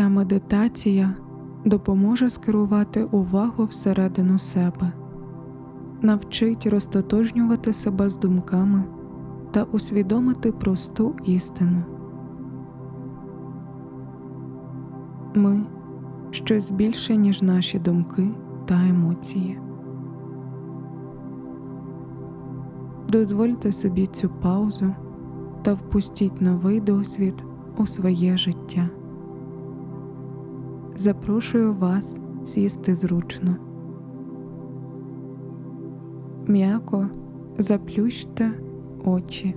Ця медитація допоможе скерувати увагу всередину себе, навчить розтотожнювати себе з думками та усвідомити просту істину. Ми щось більше, ніж наші думки та емоції. Дозвольте собі цю паузу та впустіть новий досвід у своє життя. Запрошую вас сісти зручно. М'яко заплющте очі.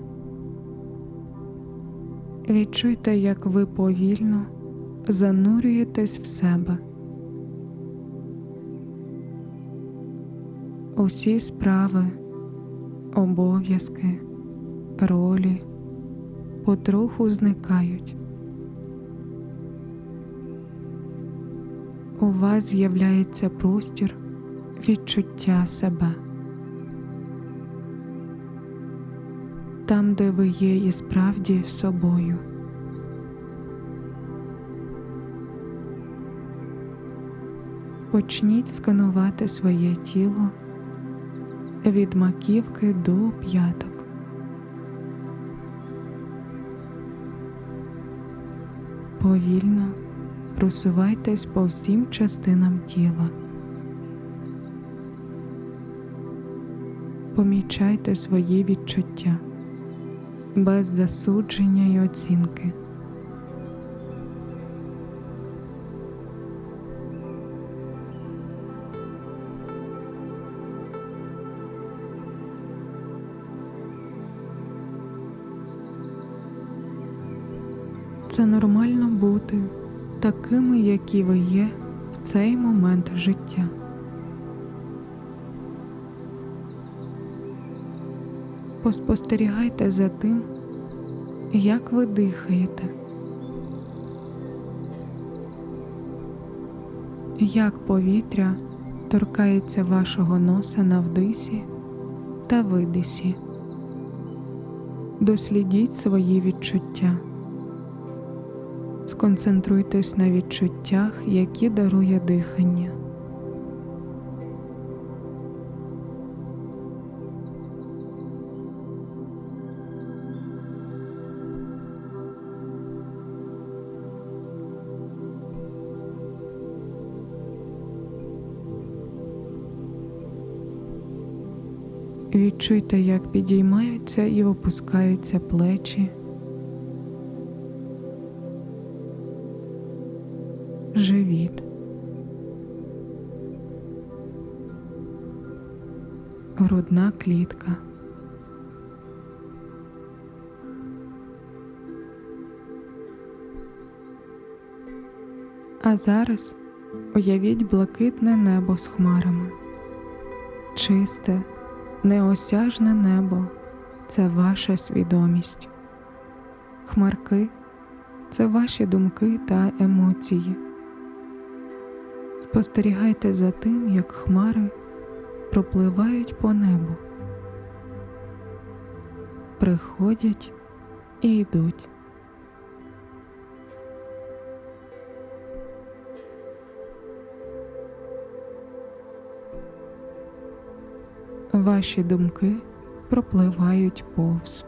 Відчуйте, як ви повільно занурюєтесь в себе. Усі справи, обов'язки, ролі потроху зникають. У вас з'являється простір відчуття себе. Там, де ви є і справді собою. Почніть сканувати своє тіло від маківки до п'яток. Повільно просувайтесь по всім частинам тіла. Помічайте свої відчуття без засудження й оцінки. Це нормально бути такими, які ви є в цей момент життя. Поспостерігайте за тим, як ви дихаєте, як повітря торкається вашого носа на вдисі та видисі. Дослідіть свої відчуття. Сконцентруйтесь на відчуттях, які дарує дихання. Відчуйте, як підіймаються і опускаються плечі. Живіт. Грудна клітка. А зараз уявіть блакитне небо з хмарами. Чисте, неосяжне небо це ваша свідомість. Хмарки це ваші думки та емоції. Спостерігайте за тим, як хмари пропливають по небу, приходять і йдуть. Ваші думки пропливають повз.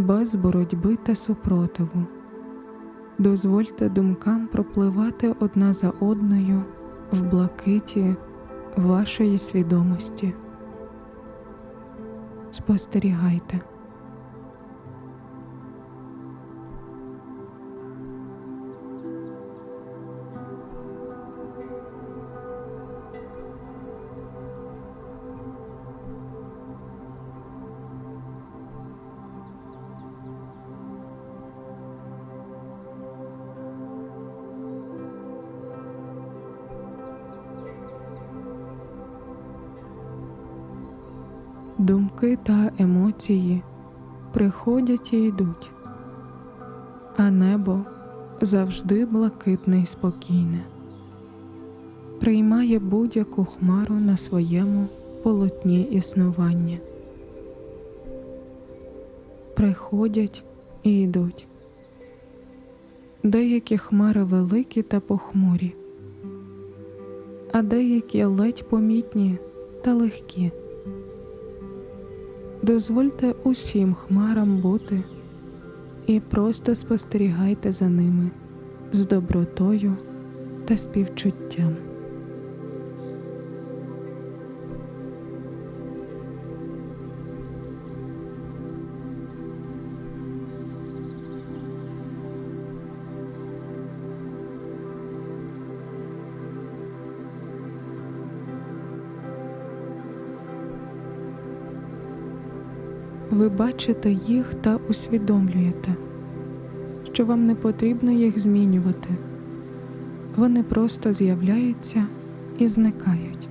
Без боротьби та супротиву. Дозвольте думкам пропливати одна за одною в блакиті вашої свідомості. Спостерігайте. Думки та емоції приходять і йдуть, а небо завжди блакитне й спокійне, приймає будь-яку хмару на своєму полотні існування. приходять і йдуть. Деякі хмари великі та похмурі, а деякі ледь помітні та легкі. Дозвольте усім хмарам бути і просто спостерігайте за ними з добротою та співчуттям. Ви бачите їх та усвідомлюєте, що вам не потрібно їх змінювати. Вони просто з'являються і зникають.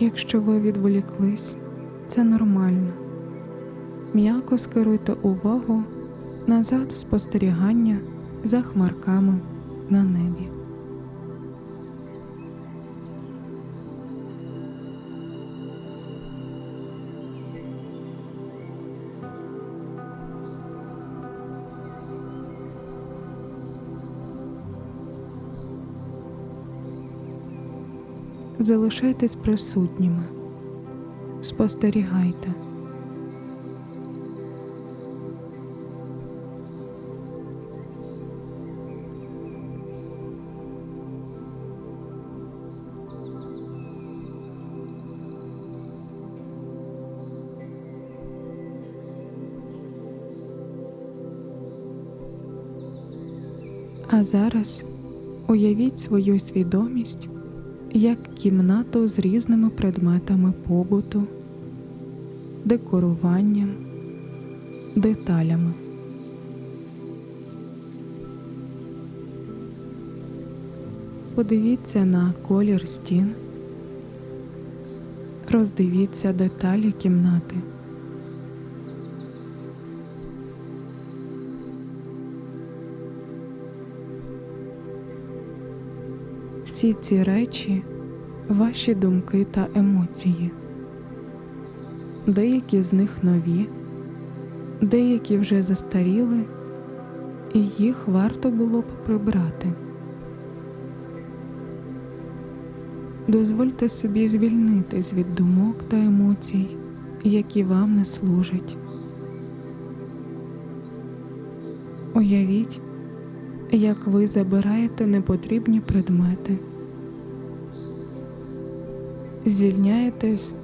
Якщо ви відволіклись, це нормально. М'яко скеруйте увагу назад спостерігання за хмарками на небі. Залишайтесь присутніми, спостерігайте. А зараз уявіть свою свідомість як кімнату з різними предметами побуту, декоруванням, деталями. Подивіться на колір стін, роздивіться деталі кімнати. Всі ці речі ваші думки та емоції. Деякі з них нові, деякі вже застаріли, і їх варто було б прибрати. Дозвольте собі звільнитись від думок та емоцій, які вам не служать. Уявіть, як ви забираєте непотрібні предмети, звільняєтесь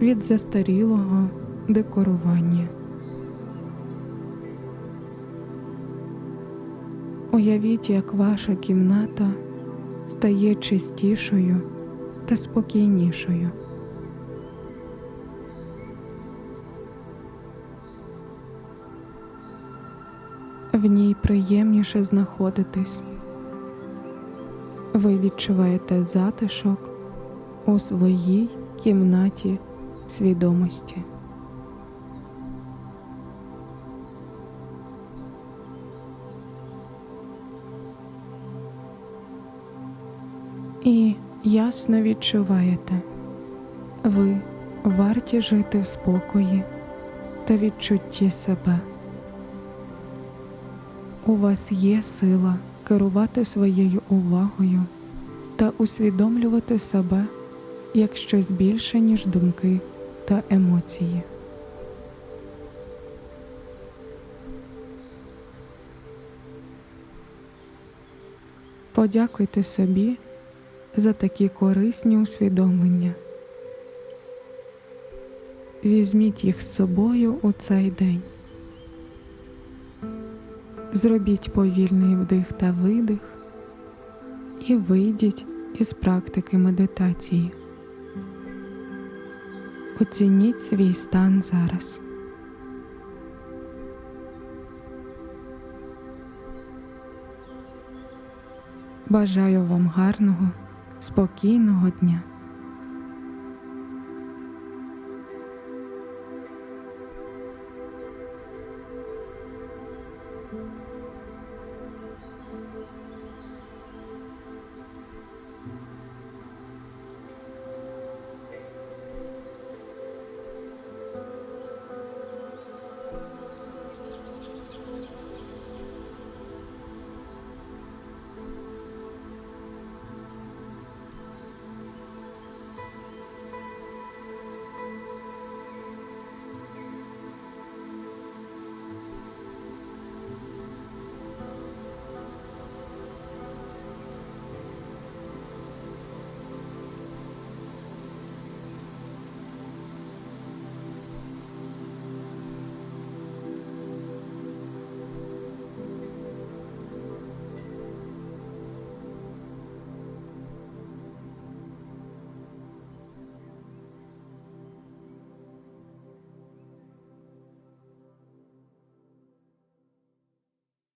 від застарілого декорування. Уявіть, як ваша кімната стає чистішою та спокійнішою. В ній приємніше знаходитись. Ви відчуваєте затишок у своїй кімнаті свідомості. І ясно відчуваєте, ви варті жити в спокої та відчутті себе. У вас є сила керувати своєю увагою та усвідомлювати себе як щось більше, ніж думки та емоції. Подякуйте собі за такі корисні усвідомлення. Візьміть їх з собою у цей день. Зробіть повільний вдих та видих і вийдіть із практики медитації. Оцініть свій стан зараз. Бажаю вам гарного, спокійного дня.